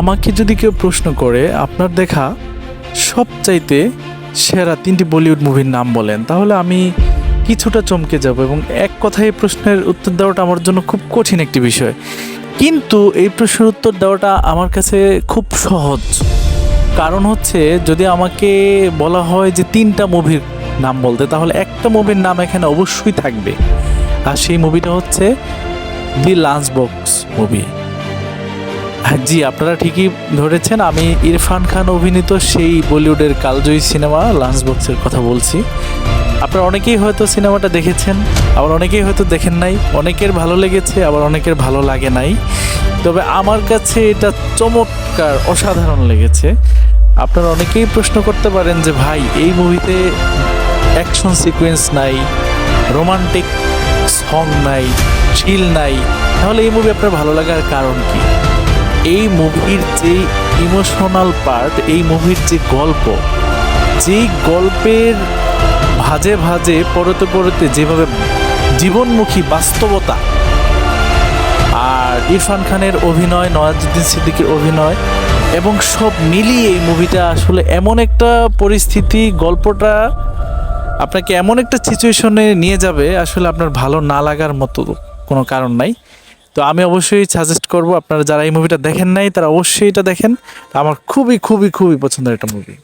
আমাকে যদি কেউ প্রশ্ন করে, আপনার দেখা সবচাইতে সেরা তিনটি বলিউড মুভির নাম বলেন, তাহলে আমি কিছুটা চমকে যাব এবং এক কথায় এই প্রশ্নের উত্তর দেওয়াটা আমার জন্য খুব কঠিন একটি বিষয়। কিন্তু এই প্রশ্নের উত্তর দেওয়াটা আমার কাছে খুব সহজ। কারণ হচ্ছে, যদি আমাকে বলা হয় যে তিনটা মুভির নাম বলতে, তাহলে একটা মুভির নাম এখানে অবশ্যই থাকবে। আর সেই মুভিটা হচ্ছে দি লাঞ্চ বক্স মুভি। জি, আপনারা ঠিকই ধরেছেন, আমি ইরফান খান অভিনীত সেই বলিউডের কালজয়ী সিনেমা লাঞ্চ বক্সের কথা বলছি। আপনারা অনেকেই হয়তো সিনেমাটা দেখেছেন, আবার অনেকেই হয়তো দেখেন নাই। অনেকের ভালো লেগেছে, আবার অনেকের ভালো লাগে নাই। তবে আমার কাছে এটা চমৎকার, অসাধারণ লেগেছে। আপনারা অনেকেই প্রশ্ন করতে পারেন যে, ভাই, এই মুভিতে অ্যাকশন সিকোয়েন্স নাই রোমান্টিক সং নাই চিল নাই, তাহলে এই মুভি আপনার ভালো লাগার কারণ কি? এই মুভির যে ইমোশনাল পার্ট এই মুভির যে গল্প, যেই গল্পের ভাজে ভাজে, পরতে পরতে যেভাবে জীবনমুখী বাস্তবতা, আর ইরফান খানের অভিনয়, নওয়াজুদ্দিন সিদ্দিকীর অভিনয়, এবং সব মিলিয়ে এই মুভিটা আসলে এমন একটা পরিস্থিতি, গল্পটা আপনাকে এমন একটা সিচুয়েশনে নিয়ে যাবে, আসলে আপনার ভালো না লাগার মতো কোনো কারণ নাই। তো আমি অবশ্যই সাজেস্ট করব, আপনারা যারা এই মুভিটা দেখেন নাই, তারা অবশ্যই এটা দেখেন। আমার খুবই খুবই খুবই পছন্দের একটা মুভি